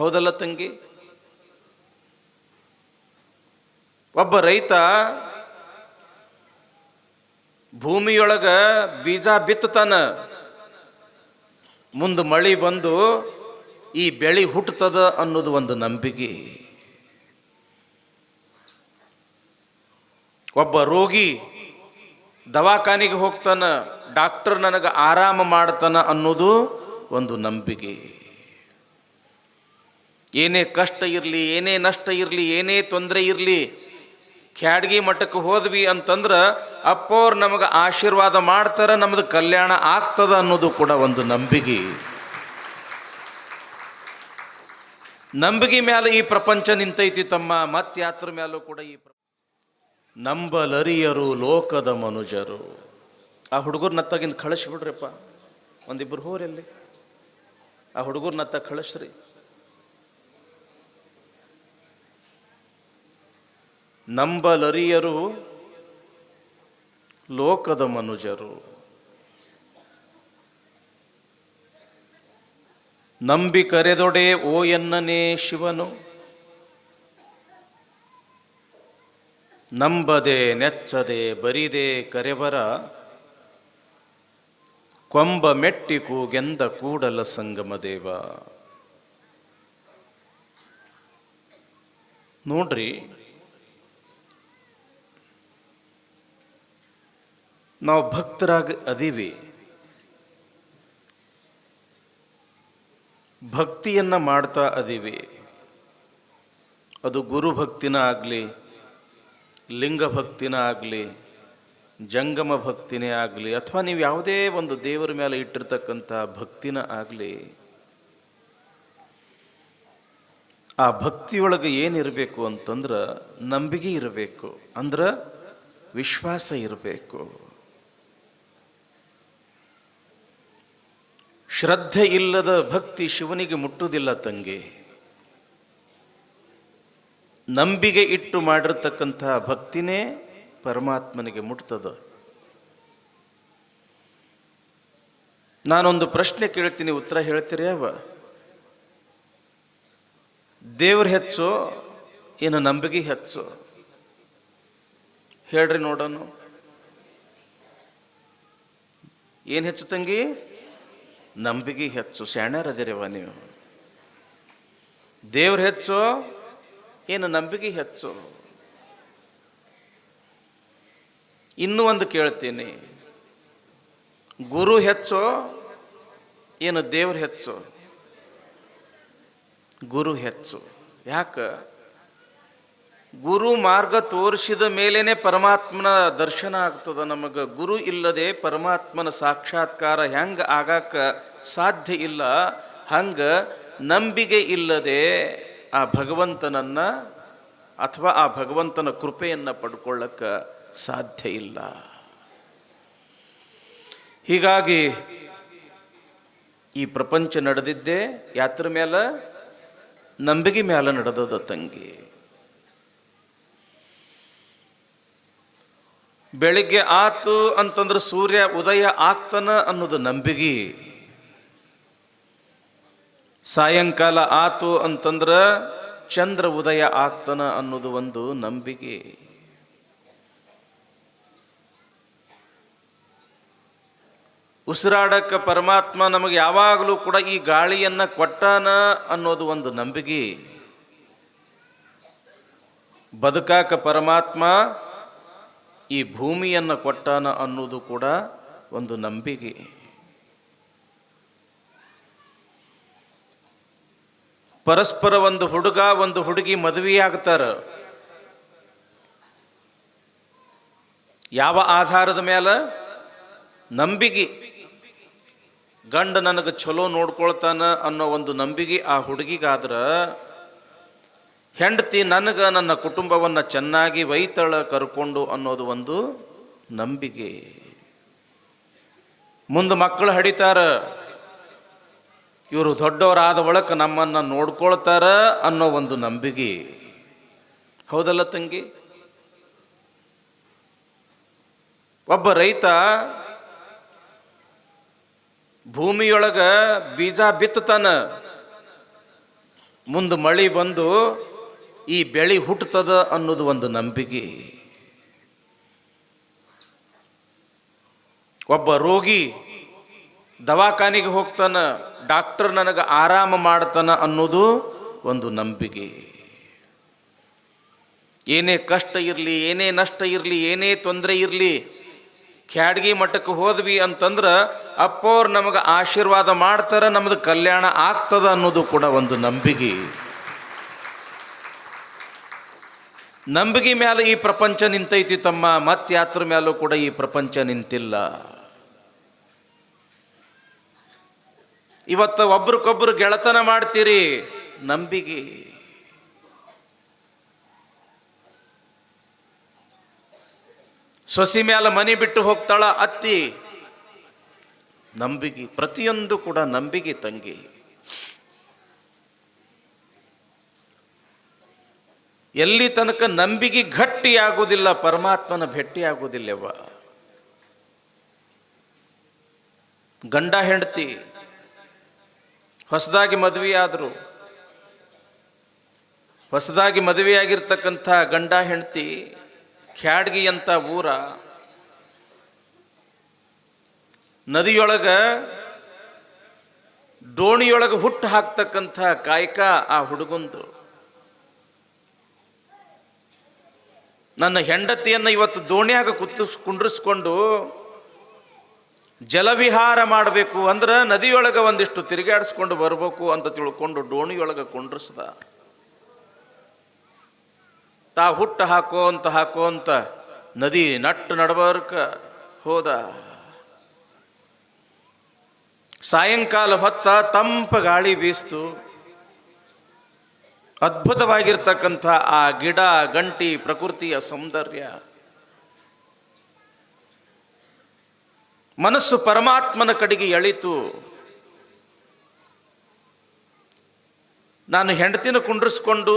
ಹೌದಲ್ಲ ತಂಗಿ? ಒಬ್ಬ ರೈತ ಭೂಮಿಯೊಳಗ ಬೀಜ ಬಿತ್ತತಾನ. ಮುಂದೆ ಮಳಿ ಬಂದು ಈ ಬೆಳಿ ಹುಟ್ಟುತ್ತದ ಅನ್ನೋದು ಒಂದು ನಂಬಿಕೆ. ಒಬ್ಬ ರೋಗಿ ದವಾಖಾನೆಗೆ ಹೋಗ್ತಾನ, ಡಾಕ್ಟರ್ ನನಗೆ ಆರಾಮ ಮಾಡ್ತಾನ ಅನ್ನೋದು ಒಂದು ನಂಬಿಕೆ. ಏನೇ ಕಷ್ಟ ಇರಲಿ, ಏನೇ ನಷ್ಟ ಇರಲಿ, ಏನೇ ತೊಂದರೆ ಇರಲಿ, ಖ್ಯಾಡ್ಗಿ ಮಠಕ್ಕೆ ಹೋದ್ವಿ ಅಂತಂದ್ರೆ ಅಪ್ಪವ್ರು ನಮಗೆ ಆಶೀರ್ವಾದ ಮಾಡ್ತಾರೆ, ನಮ್ದು ಕಲ್ಯಾಣ ಆಗ್ತದ ಅನ್ನೋದು ಕೂಡ ಒಂದು ನಂಬಿಕೆ. ನಂಬಿಕೆ ಮ್ಯಾಲೆ ಈ ಪ್ರಪಂಚ ನಿಂತೈತಿ ತಮ್ಮ, ಮತ್ ಯಾತ್ರ ಮ್ಯಾಲೂ ಕೂಡ ಈ ನಂಬಲರಿಯರು, ಲೋಕದ ಮನುಜರು. ಆ ಹುಡುಗರು ನತ್ತಾಗಿಂದ ಕಳಿಸ್ಬಿಡ್ರಿಪ್ಪ ಒಂದಿಬ್ಬರು ಹೋರಲ್ಲಿ ಆ ಹುಡುಗರು ನತ್ತ ಕಳಿಸ್ರಿ. ನಂಬಲರಿಯರು ಲೋಕದ ಮನುಜರು. ನಂಬಿ ಕರೆದೊಡೆ ಓ ಎನ್ನನೇ ಶಿವನು. ನಂಬದೆ ನೆಚ್ಚದೆ ಬರಿದೆ ಕರೆವರ. ಕೊಂಬ ಮೆಟ್ಟಿ ಕೂಗೆಂದ ಕೂಡಲ ಸಂಗಮ ದೇವ. ನೋಡ್ರಿ ನಾವು ಭಕ್ತರಾಗಿ ಅದೀವಿ. ಭಕ್ತಿಯನ್ನ ಮಾಡ್ತಾ ಅದೀವಿ. ಅದು ಗುರು ಭಕ್ತಿನ ಆಗಲಿ, ಲಿಂಗ ಭಕ್ತಿನ ಆಗಲಿ, ಜಂಗಮ ಭಕ್ತಿನೇ ಆಗಲಿ, ಅಥವಾ ನೀವು ಯಾವುದೇ ಒಂದು ದೇವರ ಮೇಲೆ ಇಟ್ಟಿರ್ತಕ್ಕಂಥ ಭಕ್ತಿನ ಆಗಲಿ, ಆ ಭಕ್ತಿಯೊಳಗೆ ಏನಿರಬೇಕು ಅಂತಂದ್ರೆ ನಂಬಿಕೆ ಇರಬೇಕು, ಅಂದ್ರೆ ವಿಶ್ವಾಸ ಇರಬೇಕು. ಶ್ರದ್ಧೆ ಇಲ್ಲದ ಭಕ್ತಿ ಶಿವನಿಗೆ ಮುಟ್ಟುವುದಿಲ್ಲ ತಂಗಿ. ನಂಬಿಕೆ ಇಟ್ಟು ಮಾಡಿರ್ತಕ್ಕಂತಹ ಭಕ್ತಿನೇ ಪರಮಾತ್ಮನಿಗೆ ಮುಟ್ತದ. ನಾನೊಂದು ಪ್ರಶ್ನೆ ಕೇಳ್ತೀನಿ, ಉತ್ತರ ಹೇಳ್ತೀರಿ ಅವ? ದೇವ್ರ ಹೆಚ್ಚು ಏನು ನಂಬಿಕೆ ಹೆಚ್ಚು. ಹೇಳ್ರಿ ನೋಡೋಣ. ಏನು ಹೆಚ್ಚು ತಂಗಿ? ನಂಬಿಕೆ ಹೆಚ್ಚು ಸೆಣರದಿರವ ನೀವು. ದೇವ್ರ ಹೆಚ್ಚು, ಏನು ನಂಬಿಕೆ ಹೆಚ್ಚು. ಇನ್ನೂ ಒಂದು ಕೇಳ್ತೀನಿ. ಗುರು ಹೆಚ್ಚು, ಏನು ದೇವ್ರ ಹೆಚ್ಚು. ಗುರು ಹೆಚ್ಚು. ಯಾಕ? ಗುರು ಮಾರ್ಗ ತೋರಿಸಿದ ಮೇಲೇನೆ ಪರಮಾತ್ಮನ ದರ್ಶನ ಆಗ್ತದ ನಮಗೆ. ಗುರು ಇಲ್ಲದೆ ಪರಮಾತ್ಮನ ಸಾಕ್ಷಾತ್ಕಾರ ಹೆಂಗೆ ಆಗಾಕ ಸಾಧ್ಯ ಇಲ್ಲ. ಹಂಗೆ ನಂಬಿಕೆ ಇಲ್ಲದೆ ಆ ಭಗವಂತನನ್ನು ಅಥವಾ ಆ ಭಗವಂತನ ಕೃಪೆಯನ್ನು ಪಡ್ಕೊಳ್ಳಕ್ಕೆ ಸಾಧ್ಯ ಇಲ್ಲ. ಹೀಗಾಗಿ ಈ ಪ್ರಪಂಚ ನಡೆದಿದ್ದೆ ಯಾತ್ರ ಮೇಲೆ ನಂಬಿಕೆ ಮೇಲೆ ನಡೆದದ ತಂಗಿ. ಬೆಳಿಗ್ಗೆ ಆತು ಅಂತಂದ್ರೆ ಸೂರ್ಯ ಉದಯ ಆಗ್ತಾನ ಅನ್ನೋದು ನಂಬಿಕೆ ಸಾಯಂಕಾಲ ಆತು ಅಂತಂದ್ರೆ ಚಂದ್ರ ಉದಯ ಆಗ್ತಾನ ಅನ್ನೋದು ಒಂದು ನಂಬಿಕೆ ಉಸಿರಾಡಕ್ಕೆ ಪರಮಾತ್ಮ ನಮಗೆ ಯಾವಾಗಲೂ ಕೂಡ ಈ ಗಾಳಿಯನ್ನು ಕೊಟ್ಟಾನ ಅನ್ನೋದು ಒಂದು ನಂಬಿಕೆ ಬದುಕಾಕ ಪರಮಾತ್ಮ ಈ ಭೂಮಿಯನ್ನು ಕೊಟ್ಟಾನ ಅನ್ನೋದು ಕೂಡ ಒಂದು ನಂಬಿಕೆ. ಪರಸ್ಪರ ಒಂದು ಹುಡುಗ, ಒಂದು ಹುಡುಗಿ ಮದುವೆಯಾಗ್ತಾರ ಯಾವ ಆಧಾರದ ಮೇಲೆ ನಂಬಿಕೆ. ಗಂಡ ನನಗೆ ಚಲೋ ನೋಡ್ಕೊಳ್ತಾನ ಅನ್ನೋ ಒಂದು ನಂಬಿಕೆ ಆ ಹುಡುಗಿಗಾದ್ರ ಹೆಂಡತಿ ನನಗೆ ನನ್ನ ಕುಟುಂಬವನ್ನು ಚೆನ್ನಾಗಿ ವೈತಳ ಕರ್ಕೊಂಡು ಅನ್ನೋದು ಒಂದು ನಂಬಿಕೆ. ಮುಂದೆ ಮಕ್ಕಳು ಹಡಿತಾರ, ಇವರು ದೊಡ್ಡವರಾದ ಒಳಕ್ಕೆ ನಮ್ಮನ್ನು ನೋಡ್ಕೊಳ್ತಾರ ಅನ್ನೋ ಒಂದು ನಂಬಿಕೆ. ಹೌದಲ್ಲ ತಂಗಿ? ಒಬ್ಬ ರೈತ ಭೂಮಿಯೊಳಗ ಬೀಜ ಬಿತ್ತತಾನ. ಮುಂದೆ ಮಳಿ ಬಂದು ಈ ಬೆಳಿ ಹುಟ್ಟುತ್ತದ ಅನ್ನೋದು ಒಂದು ನಂಬಿಕೆ. ಒಬ್ಬ ರೋಗಿ ದವಾಖಾನೆಗೆ ಹೋಗ್ತಾನ, ಡಾಕ್ಟರ್ ನನಗೆ ಆರಾಮ ಮಾಡ್ತಾನ ಅನ್ನೋದು ಒಂದು ನಂಬಿಕೆ. ಏನೇ ಕಷ್ಟ ಇರಲಿ, ಏನೇ ನಷ್ಟ ಇರಲಿ, ಏನೇ ತೊಂದರೆ ಇರಲಿ ಖ್ಯಾಡ್ಗಿ ಮಠಕ್ಕೆ ಹೋದ್ವಿ ಅಂತಂದ್ರೆ ಅಪ್ಪವ್ರು ನಮಗೆ ಆಶೀರ್ವಾದ ಮಾಡ್ತಾರೆ, ನಮ್ದು ಕಲ್ಯಾಣ ಆಗ್ತದ ಅನ್ನೋದು ಕೂಡ ಒಂದು ನಂಬಿಕೆ. ನಂಬಿಕೆ ಮೇಲೆ ಈ ಪ್ರಪಂಚ ನಿಂತೈತಿ ತಮ್ಮ ಮತ್ತೆ ಯಾತ್ರ ಮ್ಯಾಲೂ ಕೂಡ ಈ ಪ್ರಪಂಚ ನಿಂತಿಲ್ಲ. ಇವತ್ತು ಒಬ್ರಿಗೊಬ್ರು ಗೆಳತನ ಮಾಡ್ತೀರಿ ನಂಬಿಕೆ ಸೊಸಿ ಮ್ಯಾಲ ಮನೆ ಬಿಟ್ಟು ಹೋಗ್ತಾಳ ಅತ್ತಿ. ನಂಬಿಕೆ ಪ್ರತಿಯೊಂದು ಕೂಡ ನಂಬಿಕೆ ತಂಗಿ. ಎಲ್ಲಿ ತನಕ ನಂಬಿಕೆ ಗಟ್ಟಿ ಆಗುವುದಿಲ್ಲ ಪರಮಾತ್ಮನ ಭೆಟ್ಟಿಯಾಗುವುದಿಲ್ಲವ ಗಂಡ, ಹೆಂಡತಿ, ಹೊಸದಾಗಿ ಮದುವೆಯಾದರು, ಹೊಸದಾಗಿ ಮದುವೆಯಾಗಿರ್ತಕ್ಕಂಥ ಗಂಡ, ಹೆಂಡತಿ ಖ್ಯಾಡ್ಗಿ ಅಂತ ಊರ, ನದಿಯೊಳಗ ಡೋಣಿಯೊಳಗೆ ಹುಟ್ಟು ಹಾಕ್ತಕ್ಕಂಥ ಕಾಯಕ ಆ ಹುಡುಗಂದು. ನನ್ನ ಹೆಂಡತಿಯನ್ನು ಇವತ್ತು ದೋಣಿಯಾಗ ಕುತ್ತಿಸ್, ಕುಂಡ್ರಿಸ್ಕೊಂಡು ಜಲವಿಹಾರ ಮಾಡಬೇಕು ಅಂದ್ರೆ ನದಿಯೊಳಗೆ ಒಂದಿಷ್ಟು ತಿರುಗಾಡಿಸ್ಕೊಂಡು ಬರಬೇಕು ಅಂತ ತಿಳ್ಕೊಂಡು ಡೋಣಿಯೊಳಗೆ ಕುಂಡ್ರಿಸ್ದ. ತಾ ಹುಟ್ಟು ಹಾಕೋ ಅಂತ ಹಾಕೋ ಅಂತ ನದಿ ನಟ್ಟು ನಡಬರ್ಕ ಹೋದ. ಸಾಯಂಕಾಲ ಹೊತ್ತ ತಂಪ ಗಾಳಿ ಬೀಸ್ತು. ಅದ್ಭುತವಾಗಿರ್ತಕ್ಕಂಥ ಆ ಗಿಡ, ಗಂಟಿ, ಪ್ರಕೃತಿಯ ಸೌಂದರ್ಯ. ಮನಸ್ಸು ಪರಮಾತ್ಮನ ಕಡೆಗೆ ಎಳಿತು. ನಾನು ಹೆಂಡತಿನ ಕುಂಡ್ರಿಸ್ಕೊಂಡು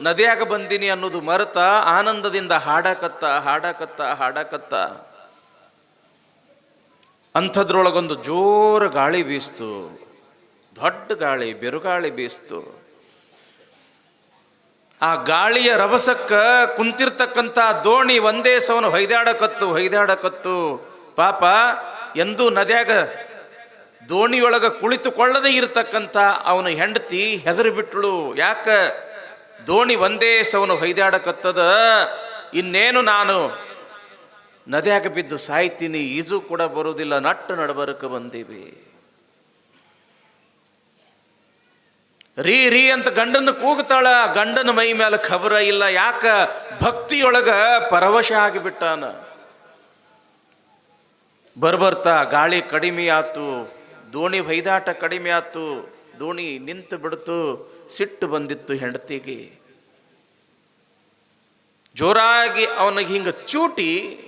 ನದಿಯಾಗ ಬಂದೀನಿ ಅನ್ನೋದು ಮರೆತ ಆನಂದದಿಂದ ಹಾಡಾಕತ್ತ ಹಾಡಾಕತ್ತ ಹಾಡಾಕತ್ತ. ಅಂಥದ್ರೊಳಗೊಂದು ಜೋರು ಗಾಳಿ ಬೀಸ್ತು. ದೊಡ್ಡ ಗಾಳಿ, ಬಿರುಗಾಳಿ ಬೀಸ್ತು. ಆ ಗಾಳಿಯ ರಭಸಕ್ಕೆ ಕುಂತಿರ್ತಕ್ಕಂಥ ದೋಣಿ ಒಂದೇ ಸವನು ಹೊಯ್ದಾಡಕತ್ತು ಹೊಯ್ದಾಡಕತ್ತು ಪಾಪ, ಎಂದೂ ನದ್ಯಾಗ ದೋಣಿಯೊಳಗ ಕುಳಿತುಕೊಳ್ಳದೆ ಇರತಕ್ಕಂಥ ಅವನ ಹೆಂಡತಿ ಹೆದರಿ ಬಿಟ್ಟಳು ಯಾಕ? ದೋಣಿ ಒಂದೇ ಸವನು ಹೊಯ್ದಾಡಕತ್ತದ ಇನ್ನೇನು ನಾನು? ನದಿಯಾಗ ಬಿದ್ದು ಸಾಯ್ತೀನಿ, ಈಜು ಕೂಡ ಬರುವುದಿಲ್ಲ, ನಟ್ಟು ನಡಬರಕ ಬಂದೀವಿ. ರೀ ರೀ ಅಂತ ಗಂಡನ ಕೂಗ್ತಾಳ. ಗಂಡನ ಮೈ ಮೇಲೆ ಖಬರ ಇಲ್ಲ. ಯಾಕ? ಭಕ್ತಿಯೊಳಗ ಪರವಶ ಆಗಿಬಿಟ್ಟಾನ. ಬರ್ಬರ್ತಾ, ಗಾಳಿ ಕಡಿಮೆ ಆತು. ದೋಣಿ ಹೊಯ್ದಾಟ ಕಡಿಮೆ ಆತು. ದೋಣಿ ನಿಂತು ಬಿಡ್ತು. ಸಿಟ್ಟು ಬಂದಿತ್ತು ಹೆಂಡತಿಗೆ. ಜೋರಾಗಿ ಅವನಿಗೆ ಹಿಂಗ ಚೂಟಿ.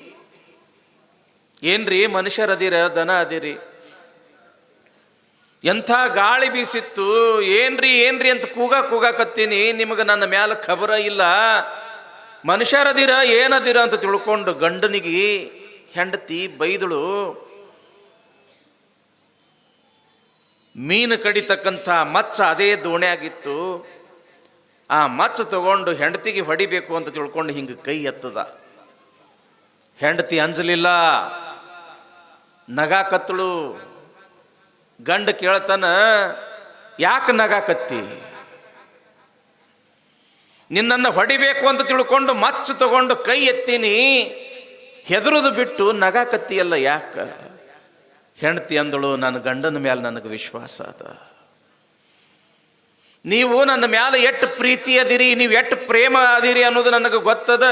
ಏನ್ರಿ ಮನುಷ್ಯರದಿರ, ದನ ಅದಿರಿ? ಎಂಥ ಗಾಳಿ ಬೀಸಿತ್ತು? ಏನ್ರಿ ಏನ್ರಿ ಅಂತ ಕೂಗ ಕೂಗಾಕತ್ತೀನಿ ನಿಮಗೆ ನನ್ನ ಮ್ಯಾಲ ಖಬರ ಇಲ್ಲ. ಮನುಷ್ಯರದಿರ, ಏನದಿರ ಅಂತ ತಿಳ್ಕೊಂಡು ಗಂಡನಿಗೆ ಹೆಂಡತಿ, ಬೈದಳು. ಮೀನು ಕಡಿತಕ್ಕಂಥ ಮಚ್ಚ ಅದೇ ದೋಣಿಯಾಗಿತ್ತು. ಆ ಮಚ್ಚ ತಗೊಂಡು ಹೆಂಡತಿಗೆ ಹೊಡಿಬೇಕು ಅಂತ ತಿಳ್ಕೊಂಡು ಹಿಂಗೆ ಕೈ ಎತ್ತದ. ಹೆಂಡತಿ ಅಂಜಲಿಲ್ಲ. ನಗಾಕತ್ತಳು ಗಂಡ ಕೇಳ್ತಾನ, ಯಾಕೆ ನಗಾಕತ್ತಿ? ನಿನ್ನನ್ನು ಹೊಡಿಬೇಕು ಅಂತ ತಿಳ್ಕೊಂಡು ಮಚ್ಚ ತಗೊಂಡು ಕೈ ಎತ್ತೀನಿ. ಹೆದರುದು ಬಿಟ್ಟು ನಗಾಕತ್ತಿಯಲ್ಲ ಯಾಕ? ಹೆಂಡತಿ ಅಂದಳು, ನನ್ನ ಗಂಡನ ಮೇಲೆ ನನಗೆ ವಿಶ್ವಾಸ ಅದ. ನೀವು ನನ್ನ ಮ್ಯಾಲೆ ಎಷ್ಟು ಪ್ರೀತಿ ಅದಿರಿ, ನೀವು ಎಷ್ಟು ಪ್ರೇಮ ಅದಿರಿ ಅನ್ನೋದು ನನಗೆ ಗೊತ್ತದ.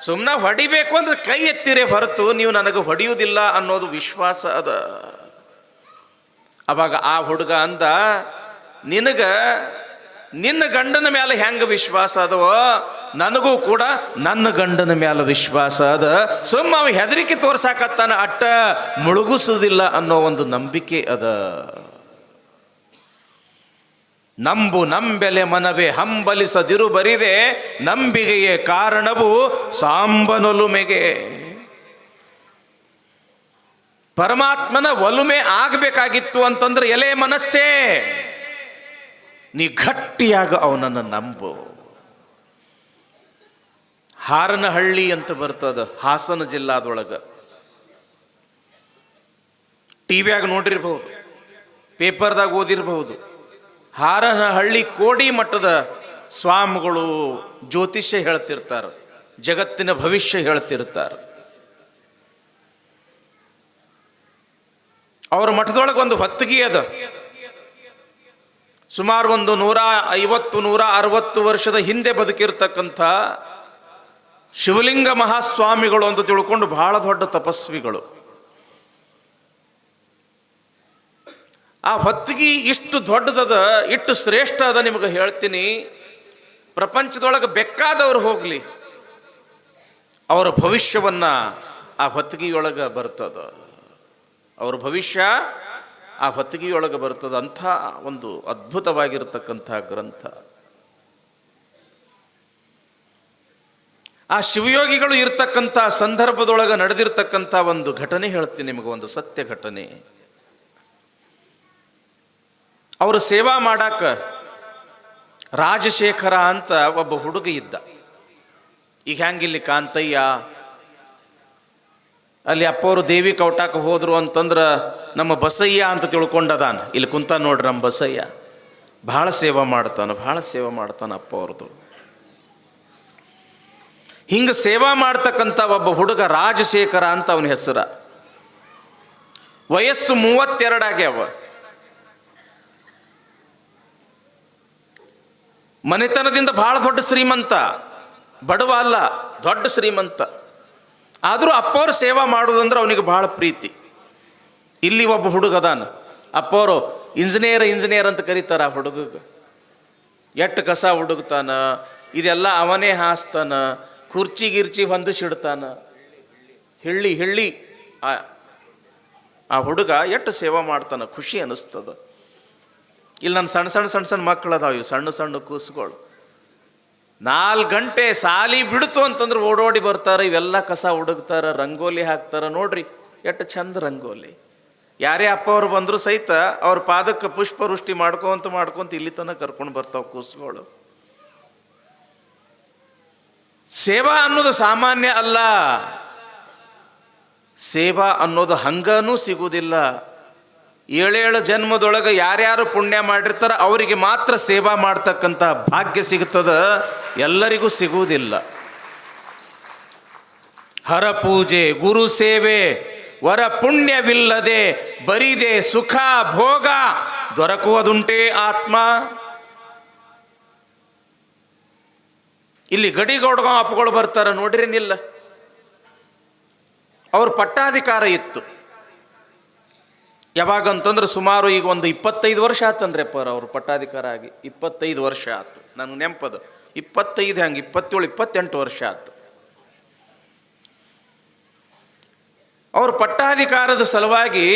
ಸುಮ್ಮನೆ ಹೊಡಿಬೇಕು ಅಂದ್ರೆ ಕೈ ಎತ್ತಿರೇ ಹೊರತು, ನೀವು ನನಗೆ ಹೊಡೆಯುವುದಿಲ್ಲ ಅನ್ನೋದು ವಿಶ್ವಾಸ ಅದ. ಅವಾಗ ಆ ಹುಡುಗ ಅಂದ, ನಿನಗ, ನಿನ್ನ ಗಂಡನ ಮೇಲೆ ಹೆಂಗ ವಿಶ್ವಾಸ ಅದವೋ, ನನಗೂ ಕೂಡ ನನ್ನ ಗಂಡನ ಮೇಲೆ ವಿಶ್ವಾಸ ಅದ. ಸುಮ್ಮ ಅವ ಹೆದರಿಕೆ ತೋರ್ಸಾಕತ್ತಾನ, ಅಟ್ಟ ಮುಳುಗಿಸುವುದಿಲ್ಲ ಅನ್ನೋ ಒಂದು ನಂಬಿಕೆ ಅದ. ನಂಬು ನಂಬೆಲೆ ಮನವೇ ಹಂಬಲಿಸದಿರು ಬರಿದೆ, ನಂಬಿಗೆಯೇ ಕಾರಣವು ಸಾಂಬನೊಲುಮೆಗೆ. ಪರಮಾತ್ಮನ ಒಲುಮೆ ಆಗಬೇಕಾಗಿತ್ತು ಅಂತಂದ್ರೆ ಎಲೆ ಮನಸ್ಸೇ. ನೀ ಗಟ್ಟಿಯಾಗ ಅವನನ್ನು ನಂಬು. ಹಾರನಹಳ್ಳಿ ಅಂತ ಬರ್ತದ, ಹಾಸನ ಜಿಲ್ಲಾದೊಳಗೆ. ಟಿವಿಯಾಗ ನೋಡಿರ್ಬಹುದು, ಪೇಪರ್ದಾಗ ಓದಿರಬಹುದು. ಹಾರನಹಳ್ಳಿ ಕೋಡಿ ಮಟ್ಟದ ಸ್ವಾಮಿಗಳು ಜ್ಯೋತಿಷ್ಯ ಹೇಳ್ತಿರ್ತಾರೆ, ಜಗತ್ತಿನ ಭವಿಷ್ಯ ಹೇಳ್ತಿರ್ತಾರೆ. ಅವ್ರ ಮಠದೊಳಗೆ ಒಂದು ಹೊತ್ತಿಗೆ ಅದ. ಸುಮಾರು ಒಂದು ನೂರ ಐವತ್ತು, ನೂರ ಅರವತ್ತು ವರ್ಷದ ಹಿಂದೆ ಬದುಕಿರ್ತಕ್ಕಂಥ ಶಿವಲಿಂಗ ಮಹಾಸ್ವಾಮಿಗಳು ಅಂತ ತಿಳ್ಕೊಂಡು ಬಹಳ ದೊಡ್ಡ ತಪಸ್ವಿಗಳು. ಆ ಹೊತ್ತಿಗೆ ಇಷ್ಟು ದೊಡ್ಡದದ, ಇಷ್ಟು ಶ್ರೇಷ್ಠ ಅದ ನಿಮಗೆ ಹೇಳ್ತೀನಿ. ಪ್ರಪಂಚದೊಳಗೆ ಬೆಕ್ಕಾದವರು ಹೋಗ್ಲಿ. ಅವರ ಭವಿಷ್ಯವನ್ನ ಆ ಹೊತ್ತಿಗೆಯೊಳಗೆ ಬರ್ತದ. ಅವ್ರ ಭವಿಷ್ಯ ಆ ಹೊತ್ತಿಗೆಯೊಳಗೆ ಬರ್ತದ ಅಂಥ ಒಂದು ಅದ್ಭುತವಾಗಿರತಕ್ಕಂಥ ಗ್ರಂಥ. ಆ ಶಿವಯೋಗಿಗಳು ಇರ್ತಕ್ಕಂಥ ಸಂದರ್ಭದೊಳಗೆ ನಡೆದಿರ್ತಕ್ಕಂಥ ಒಂದು ಘಟನೆ ಹೇಳ್ತೀನಿ ನಿಮಗೆ, ಒಂದು ಸತ್ಯ ಘಟನೆ. ಅವರು ಸೇವಾ ಮಾಡಾಕ ರಾಜಶೇಖರ ಅಂತ ಒಬ್ಬ ಹುಡುಗ ಇದ್ದ. ಈಗ ಹ್ಯಾಂಗಿಲ್ಲಿ ಕಾಂತಯ್ಯ ಅಲ್ಲಿ ಅಪ್ಪವರು ದೇವಿ ಕೌಟಾಕ ಹೋದರು ಅಂತಂದ್ರೆ ನಮ್ಮ ಬಸಯ್ಯ ಅಂತ ತಿಳ್ಕೊಂಡದಾನ. ಇಲ್ಲಿ ಕುಂತ ನೋಡ್ರಿ ನಮ್ಮ ಬಸಯ್ಯ. ಭಾಳ ಸೇವಾ ಮಾಡ್ತಾನೆ, ಭಾಳ ಸೇವಾ ಮಾಡ್ತಾನೆ ಅಪ್ಪ ಅವ್ರದ್ದು ಹಿಂಗ ಸೇವಾ ಮಾಡ್ತಕ್ಕಂಥ ಒಬ್ಬ ಹುಡುಗ ರಾಜಶೇಖರ ಅಂತ ಅವನ ಹೆಸರ. ವಯಸ್ಸು ಮೂವತ್ತೆರಡಾಗ್ಯಾವ ಮನೆತನದಿಂದ ಬಹಳ ದೊಡ್ಡ ಶ್ರೀಮಂತ. ಬಡವ ಅಲ್ಲ, ದೊಡ್ಡ ಶ್ರೀಮಂತ. ಆದರೂ ಅಪ್ಪವ್ರು ಸೇವಾ ಮಾಡೋದಂದ್ರೆ ಅವನಿಗೆ ಭಾಳ ಪ್ರೀತಿ. ಇಲ್ಲಿ ಒಬ್ಬ ಹುಡುಗ ಅದಾನ. ಅಪ್ಪವರು ಇಂಜಿನಿಯರ್ ಇಂಜಿನಿಯರ್ ಅಂತ ಕರೀತಾರೆ ಆ ಹುಡುಗಗೆ. ಎಟ್ಟು ಕಸ ಹುಡುಗ್ತಾನ, ಇದೆಲ್ಲ ಅವನೇ ಹಾಸ್ತಾನ, ಕುರ್ಚಿ ಗಿರ್ಚಿ ಹೊಂದಿಸಿಡ್ತಾನ. ಹಿಳ್ಳಿ ಹಿಳ್ಳಿ. ಆ ಹುಡುಗ ಎಷ್ಟು ಸೇವಾ ಮಾಡ್ತಾನ, ಖುಷಿ ಅನಿಸ್ತದ. ಇಲ್ಲಿ ನನ್ನ ಸಣ್ಣ ಸಣ್ಣ ಸಣ್ಣ ಸಣ್ಣ ಮಕ್ಕಳು ಅದಾವೆ ಇವು ಸಣ್ಣ ಸಣ್ಣ ಕೂಸುಗಳು ನಾಲ್ಕು ಗಂಟೆ ಸಾಲಿ ಬಿಡ್ತು ಅಂತಂದ್ರೆ ಓಡೋಡಿ ಬರ್ತಾರೆ, ಇವೆಲ್ಲ ಕಸ ಹುಡುಕ್ತಾರ, ರಂಗೋಲಿ ಹಾಕ್ತಾರ. ನೋಡ್ರಿ, ಎಷ್ಟು ಚಂದ ರಂಗೋಲಿ. ಯಾರೇ ಅಪ್ಪ ಅವ್ರು ಬಂದ್ರು ಸಹಿತ ಅವ್ರ ಪಾದಕ್ಕೆ ಪುಷ್ಪವೃಷ್ಟಿ ಮಾಡ್ಕೊಂತ ಮಾಡ್ಕೊಂತ ಇಲ್ಲಿ ತನಕ ಕರ್ಕೊಂಡು ಬರ್ತಾವ ಕೂಸುಗಳು. ಸೇವಾ ಅನ್ನೋದು ಸಾಮಾನ್ಯ ಅಲ್ಲ. ಸೇವಾ ಅನ್ನೋದು ಹಂಗನೂ ಸಿಗುವುದಿಲ್ಲ ಏಳೇಳು ಜನ್ಮದೊಳಗೆ ಯಾರ್ಯಾರು ಪುಣ್ಯ ಮಾಡಿರ್ತಾರ ಅವರಿಗೆ ಮಾತ್ರ ಸೇವಾ ಮಾಡ್ತಕ್ಕಂಥ ಭಾಗ್ಯ ಸಿಗುತ್ತದ? ಎಲ್ಲರಿಗೂ ಸಿಗುವುದಿಲ್ಲ. ಹರ ಪೂಜೆ, ಗುರು ಸೇವೆ, ವರ ಪುಣ್ಯವಿಲ್ಲದೆ ಬರಿದೆ ಸುಖ, ಭೋಗ, ದೊರಕುವುದುಂಟೇ ಆತ್ಮ. ಇಲ್ಲಿ ಗಡಿಗೌಡಗ ಅಪ್ಪಗಳು ಬರ್ತಾರ, ನೋಡ್ರಿ ನಿಲ್ಲ. ಅವ್ರ ಪಟ್ಟಾಧಿಕಾರ ಇತ್ತು. ಯಾವಾಗ ಅಂತಂದ್ರೆ ಸುಮಾರು ಈಗ ಒಂದು ಇಪ್ಪತ್ತೈದು ವರ್ಷ ಆತಂದ್ರೆ ಪರ ಅವ್ರು ಪಟ್ಟಾಧಿಕಾರ ಆಗಿ ಇಪ್ಪತ್ತೈದು ವರ್ಷ ಆಯ್ತು ನನಗೆ ನೆನಪದು. ಇಪ್ಪತ್ತೈದು ಹೆಂಗೆ? ಇಪ್ಪತ್ತೇಳು, ಇಪ್ಪತ್ತೆಂಟು ವರ್ಷ ಆಯ್ತು ಅವರು ಪಟ್ಟಾಧಿಕಾರದ ಸಲುವಾಗಿ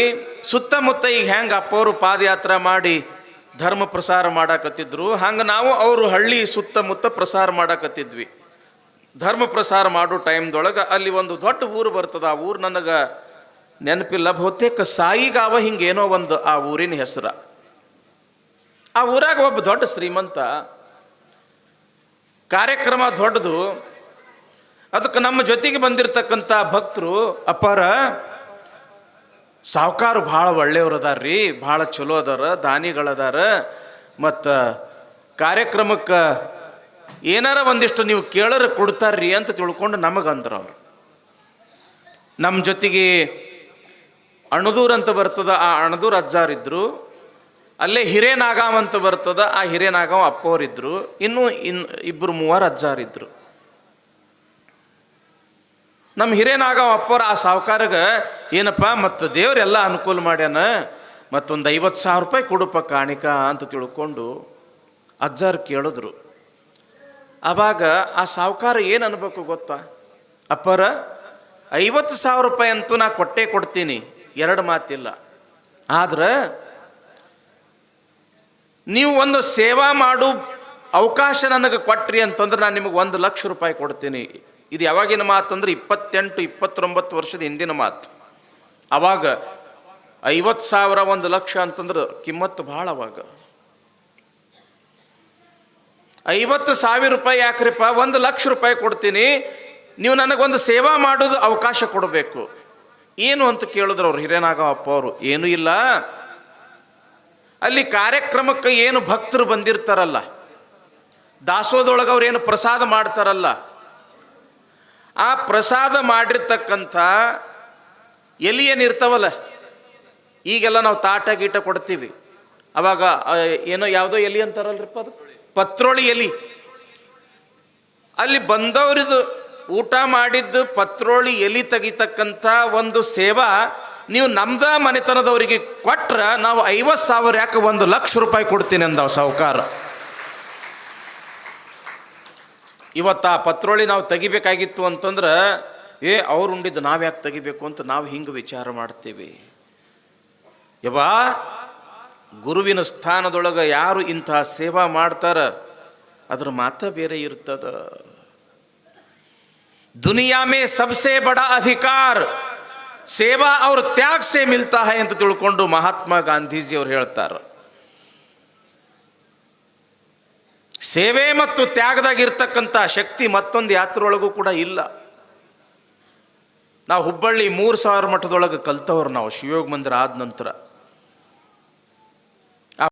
ಸುತ್ತಮುತ್ತ ಈಗ ಹೆಂಗೆ ಅಪ್ಪವರು ಪಾದಯಾತ್ರೆ ಮಾಡಿ ಧರ್ಮ ಪ್ರಸಾರ ಮಾಡಾಕತ್ತಿದ್ರು, ಹಂಗೆ ನಾವು ಅವರು ಹಳ್ಳಿ ಸುತ್ತಮುತ್ತ ಪ್ರಸಾರ ಮಾಡಾಕತ್ತಿದ್ವಿ. ಧರ್ಮ ಪ್ರಸಾರ ಮಾಡೋ ಟೈಮ್ದೊಳಗೆ ಅಲ್ಲಿ ಒಂದು ದೊಡ್ಡ ಊರು ಬರ್ತದೆ, ಆ ಊರು ನನಗೆ ನೆನಪಿಲ್ಲ, ಬಹುತೇಕ ಸಾಯಿಗಾವ ಹಿಂಗೇನೋ ಒಂದು ಆ ಊರಿನ ಹೆಸರ. ಆ ಊರಾಗ ಒಬ್ಬ ದೊಡ್ಡ ಶ್ರೀಮಂತ, ಕಾರ್ಯಕ್ರಮ ದೊಡ್ಡದು. ಅದಕ್ಕೆ ನಮ್ಮ ಜೊತೆಗೆ ಬಂದಿರತಕ್ಕಂಥ ಭಕ್ತರು ಅಪಾರ ಸಾವುಕಾರು ಭಾಳ ಒಳ್ಳೆಯವ್ರು ಅದಾರ್ರಿ ಭಾಳ ಚಲೋ ಅದಾರ ದಾನಿಗಳದಾರ ಮತ್ತು ಕಾರ್ಯಕ್ರಮಕ್ಕೆ ಏನಾರ ಒಂದಿಷ್ಟು ನೀವು ಕೇಳರ ಕೊಡ್ತಾರ್ರಿ ಅಂತ ತಿಳ್ಕೊಂಡು ನಮಗಂದ್ರು ಅವರು. ನಮ್ಮ ಜೊತೆಗೆ ಅಣದೂರ್ ಅಂತ ಬರ್ತದ, ಆ ಅಣದೂರ್ ಅಜ್ಜಾರಿದ್ರು ಅಲ್ಲೇ ಹಿರೇನಾಗಾಮ್ ಅಂತ ಬರ್ತದ, ಆ ಹಿರೇನಾಗಾಮ್ ಅಪ್ಪವರಿದ್ರು ಇನ್ನು ಇನ್ ಇಬ್ಬರು ಮೂವರು ಅಜ್ಜಾರಿದ್ರು ನಮ್ಮ ಹಿರೇನಾಗಾವ್ ಅಪ್ಪವ್ರ ಆ ಸಾವುಕಾರಗ ಏನಪ್ಪ, ಮತ್ತು ದೇವರೆಲ್ಲ ಅನುಕೂಲ ಮಾಡ್ಯಾನ, ಮತ್ತೊಂದು ಐವತ್ತು ಸಾವಿರ ರೂಪಾಯಿ ಕೊಡುಪ್ಪ ಕಾಣಿಕ ಅಂತ ತಿಳ್ಕೊಂಡು ಅಜ್ಜಾರು ಕೇಳಿದ್ರು. ಆವಾಗ ಆ ಸಾವುಕಾರ ಏನು ಅನ್ಬೇಕು ಗೊತ್ತಾ? ಅಪ್ಪರ, ಐವತ್ತು ಸಾವಿರ ರೂಪಾಯಿ ಅಂತೂ ನಾ ಕೊಟ್ಟೇ ಕೊಡ್ತೀನಿ. ಎರಡು ಮಾತಿಲ್ಲ. ಆದ್ರೆ ನೀವು ಒಂದು ಸೇವಾ ಮಾಡು ಅವಕಾಶ ನನಗೆ ಕೊಟ್ರಿ ಅಂತಂದ್ರೆ ನಾನು ನಿಮಗೆ ಒಂದು ಲಕ್ಷ ರೂಪಾಯಿ ಕೊಡ್ತೀನಿ. ಇದು ಯಾವಾಗಿನ ಮಾತಂದ್ರೆ ಇಪ್ಪತ್ತೆಂಟು, ಇಪ್ಪತ್ತೊಂಬತ್ತು ವರ್ಷದ ಹಿಂದಿನ ಮಾತು. ಅವಾಗ ಐವತ್ತು ಸಾವಿರ ಒಂದು ಲಕ್ಷ ಅಂತಂದ್ರೆ ಕಿಮ್ಮತ್ತು ಭಾಳ ಅವಾಗ. ಐವತ್ತು ಸಾವಿರ ರೂಪಾಯಿ ಯಾಕ್ರಿಪ್ಪ? ಒಂದು ಲಕ್ಷ ರೂಪಾಯಿ ಕೊಡ್ತೀನಿ. ನೀವು ನನಗೊಂದು ಸೇವಾ ಮಾಡೋದು ಅವಕಾಶ ಕೊಡಬೇಕು. ಏನು ಅಂತ ಕೇಳಿದ್ರು ಅವ್ರು ಹಿರೇನಾಗಪ್ಪ ಅವರು, ಏನೂ ಇಲ್ಲ. ಅಲ್ಲಿ ಕಾರ್ಯಕ್ರಮಕ್ಕೆ ಏನು ಭಕ್ತರು ಬಂದಿರ್ತಾರಲ್ಲ, ದಾಸೋದೊಳಗೆ ಅವ್ರು ಏನು ಪ್ರಸಾದ ಮಾಡ್ತಾರಲ್ಲ, ಆ ಪ್ರಸಾದ ಮಾಡಿರ್ತಕ್ಕಂಥ ಎಲ್ಲಿ ಏನಿರ್ತಾವಲ್ಲ ಈಗೆಲ್ಲ ನಾವು ತಾಟ ಗೀಟ ಕೊಡ್ತೀವಿ. ಅವಾಗ ಏನೋ ಯಾವುದೋ ಎಲಿ ಅಂತಾರಲ್ರಿಪ್ಪ ಅದು? ಪತ್ರೋಳಿ ಎಲಿ. ಅಲ್ಲಿ ಬಂದವರಿದು ಊಟ ಮಾಡಿದ್ದು ಪತ್ರೋಳಿ ಎಲಿ ತೆಗಿತಕ್ಕಂಥ ಒಂದು ಸೇವಾ ನೀವು ನಮ್ದ ಮನೆತನದವರಿಗೆ ಕೊಟ್ರ ನಾವು ಐವತ್ತು ಸಾವಿರ ಯಾಕೆ ಒಂದು ಲಕ್ಷ ರೂಪಾಯಿ ಕೊಡ್ತೀನಿ ಅಂದವ ಸಾವುಕಾರ. ಇವತ್ತು ಆ ಪತ್ರೋಳಿ ನಾವು ತೆಗಿಬೇಕಾಗಿತ್ತು ಅಂತಂದ್ರೆ, ಏ, ಅವ್ರು ಉಂಡಿದ್ದು ನಾವು ಯಾಕೆ ತೆಗಿಬೇಕು ಅಂತ ನಾವು ಹಿಂಗೆ ವಿಚಾರ ಮಾಡ್ತೀವಿ. ಯವಾ ಗುರುವಿನ ಸ್ಥಾನದೊಳಗೆ ಯಾರು ಇಂತಹ ಸೇವಾ ಮಾಡ್ತಾರ, ಅದ್ರ ಮಾತ ಬೇರೆ ಇರ್ತದ. ದುನಿಯಾ ಮೇ ಸಬ್ಸೆ ಬಡ ಅಧಿಕಾರ. ಸೇವಾ ಅವ್ರ ತ್ಯಾಗ ಸೇ ಮಿಲ್ತಾ ಅಂತ ತಿಳ್ಕೊಂಡು ಮಹಾತ್ಮ ಗಾಂಧೀಜಿ ಅವ್ರು ಹೇಳ್ತಾರೆ. ಸೇವೆ ಮತ್ತು ತ್ಯಾಗದಾಗ ಇರ್ತಕ್ಕಂಥ ಶಕ್ತಿ ಮತ್ತೊಂದು ಯಾತ್ರೊಳಗೂ ಕೂಡ ಇಲ್ಲ. ನಾವು ಹುಬ್ಬಳ್ಳಿ ಮೂರು ಸಾವಿರ ಮಠದೊಳಗೆ ಕಲ್ತವ್ರು ನಾವು ಶಿವಯೋಗ ಮಂದಿರ ಆದ ನಂತರ.